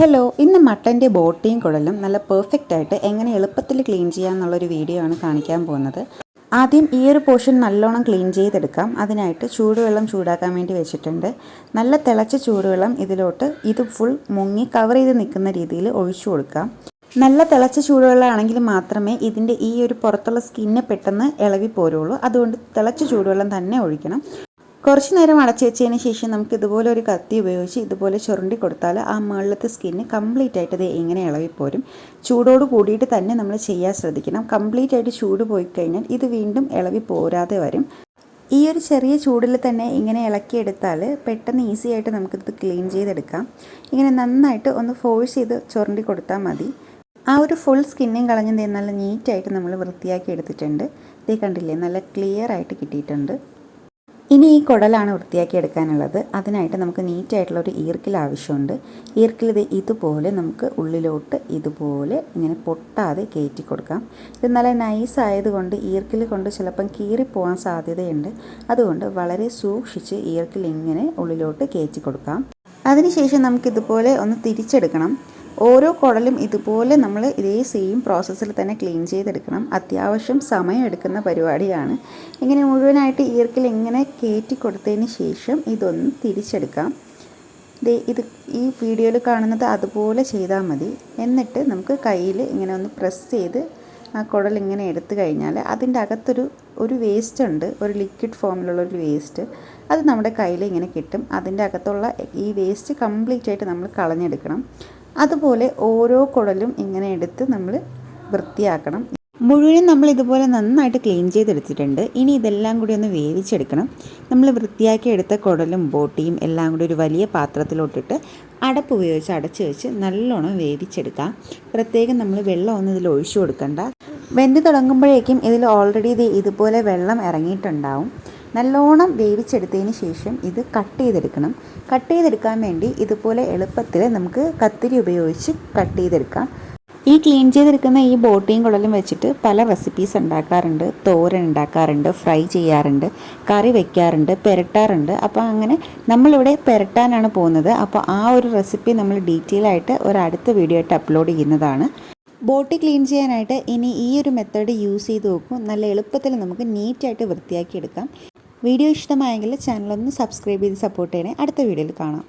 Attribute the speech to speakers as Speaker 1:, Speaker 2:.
Speaker 1: Hello ഇന്ന് മട്ടന്റെ ബോട്ടിയും കുഴലും നല്ല perfect ആയിട്ട് എങ്ങനെ എളുപ്പത്തിൽ ക്ലീൻ ചെയ്യാമെന്നുള്ളൊരു വീഡിയോ ആണ് കാണിക്കാൻ പോകുന്നത്. ആദ്യം ഈ ഒരു പോർഷൻ നല്ലോണം ക്ലീൻ ചെയ്തെടുക്കാം. അതിനായിട്ട് ചൂടുവെള്ളം ചൂടാക്കാൻ വേണ്ടി വെച്ചിട്ടുണ്ട്. നല്ല തിളച്ച ചൂടുവെള്ളം ഇതിലോട്ട് ഇത് ഫുൾ മുങ്ങി കവർ ചെയ്ത് നിൽക്കുന്ന രീതിയിൽ ഒഴിച്ചു കൊടുക്കാം. നല്ല തിളച്ച ചൂടുവെള്ളമാണെങ്കിൽ മാത്രമേ ഇതിന്റെ ഈ ഒരു പുറത്തുള്ള സ്കിന്ന് പെട്ടെന്ന് ഇളവി പോരുള്ളൂ. അതുകൊണ്ട് തിളച്ച ചൂടുവെള്ളം തന്നെ ഒഴിക്കണം. കുറച്ച് നേരം അടച്ചു വെച്ചതിന് ശേഷം നമുക്ക് ഇതുപോലെ ഒരു കത്തി ഉപയോഗിച്ച് ഇതുപോലെ ചുരണ്ടി കൊടുത്താൽ ആ മുകളിലത്തെ സ്കിന്ന് കംപ്ലീറ്റ് ആയിട്ട് ഇത് ഇങ്ങനെ ഇളവിപ്പോരും ചൂടോട് കൂടിയിട്ട് തന്നെ നമ്മൾ ചെയ്യാൻ ശ്രദ്ധിക്കണം. കംപ്ലീറ്റ് ആയിട്ട് ചൂട് പോയി കഴിഞ്ഞാൽ ഇത് വീണ്ടും ഇളവി പോരാതെ വരും. ഈ ഒരു ചെറിയ ചൂടിൽ തന്നെ ഇങ്ങനെ ഇളക്കിയെടുത്താൽ പെട്ടെന്ന് ഈസി ആയിട്ട് നമുക്കിത് ക്ലീൻ ചെയ്തെടുക്കാം. ഇങ്ങനെ നന്നായിട്ട് ഒന്ന് ഫോഴ്സ് ചെയ്ത് ചുരണ്ടി കൊടുത്താൽ മതി. ആ ഒരു ഫുൾ സ്കിന്നും കളഞ്ഞത് നല്ല നീറ്റായിട്ട് നമ്മൾ വൃത്തിയാക്കി എടുത്തിട്ടുണ്ട്. ഇതേ കണ്ടില്ലേ നല്ല ക്ലിയർ ആയിട്ട് കിട്ടിയിട്ടുണ്ട്. ഇനി ഈ കുടലാണ് വൃത്തിയാക്കി എടുക്കാനുള്ളത്. അതിനായിട്ട് നമുക്ക് നീറ്റായിട്ടുള്ള ഒരു ഈർക്കിൽ ആവശ്യമുണ്ട്. ഈർക്കിൽ ഇത് ഇതുപോലെ നമുക്ക് ഉള്ളിലോട്ട് ഇതുപോലെ ഇങ്ങനെ പൊട്ടാതെ കയറ്റി കൊടുക്കാം. ഇത് നല്ല നൈസ് ആയതുകൊണ്ട് ഈർക്കിൽ കൊണ്ട് ചിലപ്പം കീറിപ്പോകാൻ സാധ്യതയുണ്ട്. അതുകൊണ്ട് വളരെ സൂക്ഷിച്ച് ഈർക്കിൽ ഇങ്ങനെ ഉള്ളിലോട്ട് കയറ്റി കൊടുക്കാം. അതിനുശേഷം നമുക്കിതുപോലെ ഒന്ന് തിരിച്ചെടുക്കണം. ഓരോ കുടലും ഇതുപോലെ നമ്മൾ ഇതേ സെയിം പ്രോസസ്സിൽ തന്നെ ക്ലീൻ ചെയ്തെടുക്കണം. അത്യാവശ്യം സമയം എടുക്കുന്ന പരിപാടിയാണ്. ഇങ്ങനെ മുഴുവനായിട്ട് ഈർക്കിൽ ഇങ്ങനെ കയറ്റി കൊടുത്തതിന് ശേഷം ഇതൊന്ന് തിരിച്ചെടുക്കാം. ഇത് ഈ വീഡിയോയിൽ കാണുന്നത് അതുപോലെ ചെയ്താൽ മതി. എന്നിട്ട് നമുക്ക് കയ്യിൽ ഇങ്ങനെ ഒന്ന് പ്രസ് ചെയ്ത് ആ കുടൽ ഇങ്ങനെ എടുത്തു കഴിഞ്ഞാൽ അതിന്റെ അകത്തൊരു ഒരു വേസ്റ്റ് ഉണ്ട്. ഒരു ലിക്വിഡ് ഫോമിലുള്ള ഒരു വേസ്റ്റ് അത് നമ്മുടെ കയ്യിൽ ഇങ്ങനെ കിട്ടും. അതിന്റെ അകത്തുള്ള ഈ വേസ്റ്റ് കംപ്ലീറ്റ് ആയിട്ട് നമ്മൾ കളഞ്ഞെടുക്കണം. അതുപോലെ ഓരോ കുടലും ഇങ്ങനെ എടുത്ത് നമ്മൾ വൃത്തിയാക്കണം. മുഴുവനും നമ്മൾ ഇതുപോലെ നന്നായിട്ട് ക്ലീൻ ചെയ്തെടുത്തിട്ടുണ്ട്. ഇനി ഇതെല്ലാം കൂടി ഒന്ന് വേവിച്ചെടുക്കണം. നമ്മൾ വൃത്തിയാക്കി എടുത്ത കുടലും ബോട്ടിയും എല്ലാം കൂടി ഒരു വലിയ പാത്രത്തിലോട്ടിട്ട് അടപ്പ് ഉപയോഗിച്ച് അടച്ചു വെച്ച് നല്ലോണം വേവിച്ചെടുക്കാം. പ്രത്യേകം നമ്മൾ വെള്ളമൊന്നും ഇതിൽ ഒഴിച്ചു കൊടുക്കണ്ട. വെന്ത് തുടങ്ങുമ്പോഴേക്കും ഇതിൽ ഓൾറെഡി ഇത് ഇതുപോലെ വെള്ളം ഇറങ്ങിയിട്ടുണ്ടാവും. നല്ലോണം വേവിച്ചെടുത്തതിന് ശേഷം ഇത് കട്ട് ചെയ്തെടുക്കണം. കട്ട് ചെയ്തെടുക്കാൻ വേണ്ടി ഇതുപോലെ എളുപ്പത്തിൽ നമുക്ക് കത്തിരി ഉപയോഗിച്ച് കട്ട് ചെയ്തെടുക്കാം. ഈ ക്ലീൻ ചെയ്തെടുക്കുന്ന ഈ ബോട്ടിയും കുടലും വെച്ചിട്ട് പല റെസിപ്പീസ് ഉണ്ടാക്കാറുണ്ട്. തോരൻ ഉണ്ടാക്കാറുണ്ട് ഫ്രൈ ചെയ്യാറുണ്ട് കറി വെക്കാറുണ്ട് പെരട്ടാറുണ്ട്. അപ്പോൾ അങ്ങനെ നമ്മളിവിടെ പെരട്ടാനാണ് പോകുന്നത്. അപ്പോൾ ആ ഒരു റെസിപ്പി നമ്മൾ ഡീറ്റെയിൽ ആയിട്ട് ഒരു അടുത്ത വീഡിയോ ആയിട്ട് അപ്ലോഡ് ചെയ്യുന്നതാണ്. ബോട്ടി ക്ലീൻ ചെയ്യാനായിട്ട് ഇനി ഈ ഒരു മെത്തേഡ് യൂസ് ചെയ്ത് നോക്കും. നല്ല എളുപ്പത്തിൽ നമുക്ക് നീറ്റായിട്ട് വൃത്തിയാക്കി എടുക്കാം. വീഡിയോ ഇഷ്ടമായെങ്കിൽ ചാനലൊന്ന് സബ്സ്ക്രൈബ് ചെയ്ത് സപ്പോർട്ട് ചെയ്യണേ. അടുത്ത വീഡിയോയിൽ കാണാം.